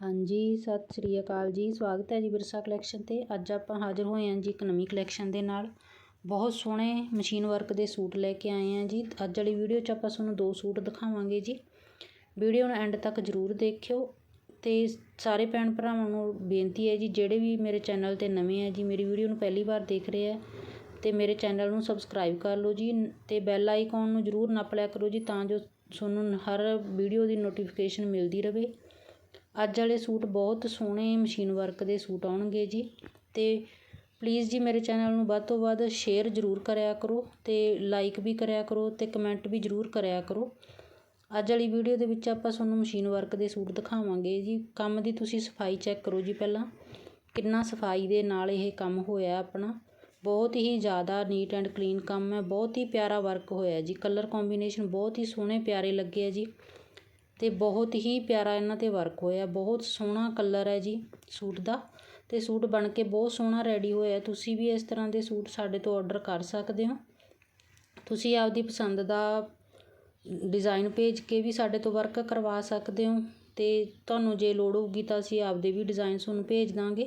ਹਾਂਜੀ, ਸਤਿ ਸ਼੍ਰੀ ਅਕਾਲ ਜੀ। ਸਵਾਗਤ ਹੈ ਜੀ ਵਿਰਸਾ ਕਲੈਕਸ਼ਨ 'ਤੇ। ਅੱਜ ਆਪਾਂ ਹਾਜ਼ਰ ਹੋਏ ਹਾਂ ਜੀ ਇੱਕ ਨਵੀਂ ਕਲੈਕਸ਼ਨ ਦੇ ਨਾਲ। ਬਹੁਤ ਸੋਹਣੇ ਮਸ਼ੀਨ ਵਰਕ ਦੇ ਸੂਟ ਲੈ ਕੇ ਆਏ ਹਾਂ ਜੀ। ਅੱਜ ਵਾਲੀ ਵੀਡੀਓ 'ਚ ਆਪਾਂ ਤੁਹਾਨੂੰ ਦੋ ਸੂਟ ਦਿਖਾਵਾਂਗੇ ਜੀ। ਵੀਡੀਓ ਨੂੰ ਐਂਡ ਤੱਕ ਜ਼ਰੂਰ ਦੇਖਿਓ। ਅਤੇ ਸਾਰੇ ਭੈਣ ਭਰਾਵਾਂ ਨੂੰ ਬੇਨਤੀ ਹੈ ਜੀ, ਜਿਹੜੇ ਵੀ ਮੇਰੇ ਚੈਨਲ 'ਤੇ ਨਵੇਂ ਹੈ ਜੀ, ਮੇਰੀ ਵੀਡੀਓ ਨੂੰ ਪਹਿਲੀ ਵਾਰ ਦੇਖ ਰਹੇ ਆ ਅਤੇ ਮੇਰੇ ਚੈਨਲ ਨੂੰ ਸਬਸਕ੍ਰਾਈਬ ਕਰ ਲਓ ਜੀ ਅਤੇ ਬੈਲ ਆਈਕਨ ਨੂੰ ਜ਼ਰੂਰ ਨੱਪ ਲਿਆ ਕਰੋ ਜੀ, ਤਾਂ ਜੋ ਤੁਹਾਨੂੰ ਹਰ ਵੀਡੀਓ ਦੀ ਨੋਟੀਫਿਕੇਸ਼ਨ ਮਿਲਦੀ ਰਹੇ। ਅੱਜ ਵਾਲੇ ਸੂਟ ਬਹੁਤ ਸੋਹਣੇ ਮਸ਼ੀਨ ਵਰਕ ਦੇ ਸੂਟ ਆਉਣਗੇ ਜੀ। ਅਤੇ ਪਲੀਜ਼ ਜੀ ਮੇਰੇ ਚੈਨਲ ਨੂੰ ਵੱਧ ਤੋਂ ਵੱਧ ਸ਼ੇਅਰ ਜ਼ਰੂਰ ਕਰਿਆ ਕਰੋ ਅਤੇ ਲਾਈਕ ਵੀ ਕਰਿਆ ਕਰੋ ਅਤੇ ਕਮੈਂਟ ਵੀ ਜ਼ਰੂਰ ਕਰਿਆ ਕਰੋ। ਅੱਜ ਵਾਲੀ ਵੀਡੀਓ ਦੇ ਵਿੱਚ ਆਪਾਂ ਤੁਹਾਨੂੰ ਮਸ਼ੀਨ ਵਰਕ ਦੇ ਸੂਟ ਦਿਖਾਵਾਂਗੇ ਜੀ। ਕੰਮ ਦੀ ਤੁਸੀਂ ਸਫ਼ਾਈ ਚੈੱਕ ਕਰੋ ਜੀ ਪਹਿਲਾਂ। ਕਿੰਨਾ ਸਫ਼ਾਈ ਦੇ ਨਾਲ ਇਹ ਕੰਮ ਹੋਇਆ ਆਪਣਾ। ਬਹੁਤ ਹੀ ਜ਼ਿਆਦਾ ਨੀਟ ਐਂਡ ਕਲੀਨ ਕੰਮ ਹੈ। ਬਹੁਤ ਹੀ ਪਿਆਰਾ ਵਰਕ ਹੋਇਆ ਜੀ। ਕਲਰ ਕੰਬੀਨੇਸ਼ਨ ਬਹੁਤ ਹੀ ਸੋਹਣੇ ਪਿਆਰੇ ਲੱਗੇ ਆ ਜੀ। ਅਤੇ ਬਹੁਤ ਹੀ ਪਿਆਰਾ ਇਹਨਾਂ 'ਤੇ ਵਰਕ ਹੋਇਆ। ਬਹੁਤ ਸੋਹਣਾ ਕਲਰ ਹੈ ਜੀ ਸੂਟ ਦਾ ਅਤੇ ਸੂਟ ਬਣ ਕੇ ਬਹੁਤ ਸੋਹਣਾ ਰੈਡੀ ਹੋਇਆ। ਤੁਸੀਂ ਵੀ ਇਸ ਤਰ੍ਹਾਂ ਦੇ ਸੂਟ ਸਾਡੇ ਤੋਂ ਔਡਰ ਕਰ ਸਕਦੇ ਹੋ। ਤੁਸੀਂ ਆਪਦੀ ਪਸੰਦ ਦਾ ਡਿਜ਼ਾਇਨ ਭੇਜ ਕੇ ਵੀ ਸਾਡੇ ਤੋਂ ਵਰਕ ਕਰਵਾ ਸਕਦੇ ਹੋ ਅਤੇ ਤੁਹਾਨੂੰ ਜੇ ਲੋੜ ਹੋਊਗੀ ਤਾਂ ਅਸੀਂ ਆਪਦੇ ਵੀ ਡਿਜ਼ਾਇਨ ਤੁਹਾਨੂੰ ਭੇਜ ਦਾਂਗੇ।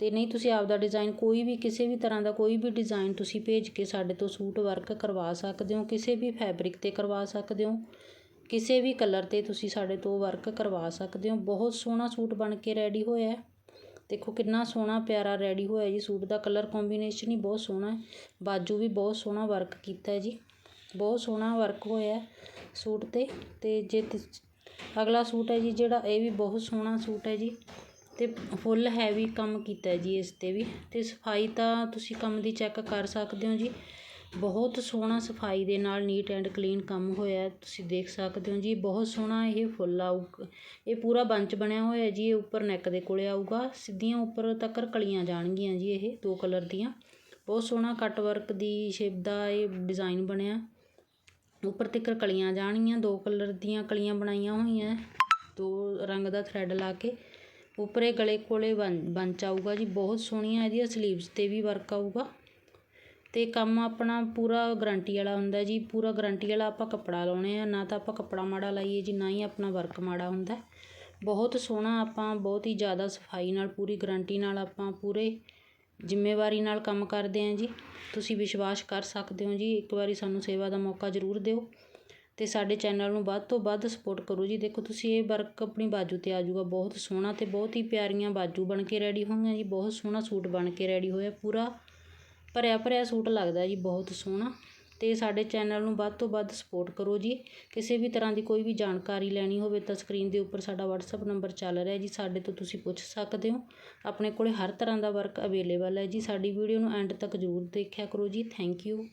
ਅਤੇ ਨਹੀਂ, ਤੁਸੀਂ ਆਪਦਾ ਡਿਜ਼ਾਇਨ ਕੋਈ ਵੀ ਕਿਸੇ ਵੀ ਤਰ੍ਹਾਂ ਦਾ ਕੋਈ ਵੀ ਡਿਜ਼ਾਇਨ ਤੁਸੀਂ ਭੇਜ ਕੇ ਸਾਡੇ ਤੋਂ ਸੂਟ ਵਰਕ ਕਰਵਾ ਸਕਦੇ ਹੋ। ਕਿਸੇ ਵੀ ਫੈਬਰਿਕ 'ਤੇ ਕਰਵਾ ਸਕਦੇ ਹੋ। ਕਿਸੇ ਵੀ ਕਲਰ 'ਤੇ ਤੁਸੀਂ ਸਾਡੇ ਤੋਂ ਵਰਕ ਕਰਵਾ ਸਕਦੇ ਹੋ। ਬਹੁਤ ਸੋਹਣਾ ਸੂਟ ਬਣ ਕੇ ਰੈਡੀ ਹੋਇਆ ਦੇਖੋ ਕਿੰਨਾ ਸੋਹਣਾ, ਪਿਆਰਾ ਰੈਡੀ ਹੋਇਆ ਜੀ। ਸੂਟ ਦਾ ਕਲਰ ਕੋਂਬੀਨੇਸ਼ਨ ਹੀ ਬਹੁਤ ਸੋਹਣਾ ਹੈ। ਬਾਜੂ ਵੀ ਬਹੁਤ ਸੋਹਣਾ ਵਰਕ ਕੀਤਾ ਹੈ ਜੀ। ਬਹੁਤ ਸੋਹਣਾ ਵਰਕ ਹੋਇਆ ਸੂਟ 'ਤੇ। ਅਤੇ ਜੇ ਅਗਲਾ ਸੂਟ ਹੈ ਜੀ ਜਿਹੜਾ, ਇਹ ਵੀ ਬਹੁਤ ਸੋਹਣਾ ਸੂਟ ਹੈ ਜੀ। ਅਤੇ ਫੁੱਲ ਹੈਵੀ ਕੰਮ ਕੀਤਾ ਜੀ ਇਸ 'ਤੇ ਵੀ। ਅਤੇ ਸਫ਼ਾਈ ਤਾਂ ਤੁਸੀਂ ਕੰਮ ਦੀ ਚੈੱਕ ਕਰ ਸਕਦੇ ਹੋ ਜੀ। ਬਹੁਤ ਸੋਹਣਾ ਸਫ਼ਾਈ ਦੇ ਨਾਲ ਨੀਟ ਐਂਡ ਕਲੀਨ ਕੰਮ ਹੋਇਆ ਤੁਸੀਂ ਦੇਖ ਸਕਦੇ ਹੋ ਜੀ, ਬਹੁਤ ਸੋਹਣਾ ਇਹ ਫੁੱਲ ਆਊ ਇਹ ਪੂਰਾ ਬੰਚ ਬਣਿਆ ਹੋਇਆ ਜੀ, ਇਹ ਉੱਪਰ ਨੈਕ ਦੇ ਕੋਲੇ ਆਊਗਾ, ਸਿੱਧੀਆਂ ਉੱਪਰ ਤੱਕ ਕਲੀਆਂ ਜਾਣਗੀਆਂ ਜੀ ਇਹ ਦੋ ਕਲਰ ਦੀਆਂ, ਬਹੁਤ ਸੋਹਣਾ ਕੱਟ ਵਰਕ ਦੀ ਸ਼ੇਪ ਦਾ ਇਹ ਡਿਜ਼ਾਈਨ ਬਣਿਆ, ਉੱਪਰ ਤੱਕ ਕਲੀਆਂ ਜਾਣਗੀਆਂ, ਦੋ ਕਲਰ ਦੀਆਂ ਕਲੀਆਂ ਬਣਾਈਆਂ ਹੋਈਆਂ ਦੋ ਰੰਗ ਦਾ ਥਰੈਡ ਲਾ ਕੇ, ਉੱਪਰੇ ਗਲੇ ਕੋਲੇ ਬੰਚ ਆਊਗਾ ਜੀ, ਬਹੁਤ ਸੋਹਣੀਆਂ ਇਹਦੀਆਂ ਸਲੀਵਸ 'ਤੇ ਵੀ ਵਰਕ ਆਊਗਾ। ਅਤੇ ਕੰਮ ਆਪਣਾ ਪੂਰਾ ਗਰੰਟੀ ਵਾਲਾ ਹੁੰਦਾ ਜੀ, ਪੂਰਾ ਗਰੰਟੀ ਵਾਲਾ ਆਪਾਂ ਕੱਪੜਾ ਲਾਉਣੇ ਆ, ਨਾ ਤਾਂ ਆਪਾਂ ਕੱਪੜਾ ਮਾੜਾ ਲਾਈਏ ਜੀ, ਨਾ ਹੀ ਆਪਣਾ ਵਰਕ ਮਾੜਾ ਹੁੰਦਾ। ਬਹੁਤ ਸੋਹਣਾ ਆਪਾਂ, ਬਹੁਤ ਹੀ ਜ਼ਿਆਦਾ ਸਫ਼ਾਈ ਨਾਲ, ਪੂਰੀ ਗਰੰਟੀ ਨਾਲ ਆਪਾਂ ਪੂਰੇ ਜ਼ਿੰਮੇਵਾਰੀ ਨਾਲ ਕੰਮ ਕਰਦੇ ਹਾਂ ਜੀ। ਤੁਸੀਂ ਵਿਸ਼ਵਾਸ ਕਰ ਸਕਦੇ ਹੋ ਜੀ, ਇੱਕ ਵਾਰੀ ਸਾਨੂੰ ਸੇਵਾ ਦਾ ਮੌਕਾ ਜ਼ਰੂਰ ਦਿਓ ਅਤੇ ਸਾਡੇ ਚੈਨਲ ਨੂੰ ਵੱਧ ਤੋਂ ਵੱਧ ਸਪੋਰਟ ਕਰੋ ਜੀ। ਦੇਖੋ, ਤੁਸੀਂ ਇਹ ਵਰਕ ਆਪਣੀ ਬਾਜੂ 'ਤੇ ਆ ਜਾਊਗਾ, ਬਹੁਤ ਸੋਹਣਾ ਅਤੇ ਬਹੁਤ ਹੀ ਪਿਆਰੀਆਂ ਬਾਜੂ ਬਣ ਕੇ ਰੈਡੀ ਹੋਈਆਂ ਜੀ, ਬਹੁਤ ਸੋਹਣਾ ਸੂਟ ਬਣ ਕੇ ਰੈਡੀ ਹੋਇਆ, ਪੂਰਾ ਭਰਿਆ ਭਰਿਆ ਸੂਟ ਲੱਗਦਾ ਜੀ, ਬਹੁਤ ਸੋਹਣਾ। ਅਤੇ ਸਾਡੇ ਚੈਨਲ ਨੂੰ ਵੱਧ ਤੋਂ ਵੱਧ ਸਪੋਰਟ ਕਰੋ ਜੀ। ਕਿਸੇ ਵੀ ਤਰ੍ਹਾਂ ਦੀ ਕੋਈ ਵੀ ਜਾਣਕਾਰੀ ਲੈਣੀ ਹੋਵੇ ਤਾਂ ਸਕਰੀਨ ਦੇ ਉੱਪਰ ਸਾਡਾ ਵਟਸਐਪ ਨੰਬਰ ਚੱਲ ਰਿਹਾ ਜੀ, ਸਾਡੇ ਤੋਂ ਤੁਸੀਂ ਪੁੱਛ ਸਕਦੇ ਹੋ। ਆਪਣੇ ਕੋਲ ਹਰ ਤਰ੍ਹਾਂ ਦਾ ਵਰਕ ਅਵੇਲੇਬਲ ਹੈ ਜੀ। ਸਾਡੀ ਵੀਡੀਓ ਨੂੰ ਐਂਡ ਤੱਕ ਜ਼ਰੂਰ ਦੇਖਿਆ ਕਰੋ ਜੀ। Thank you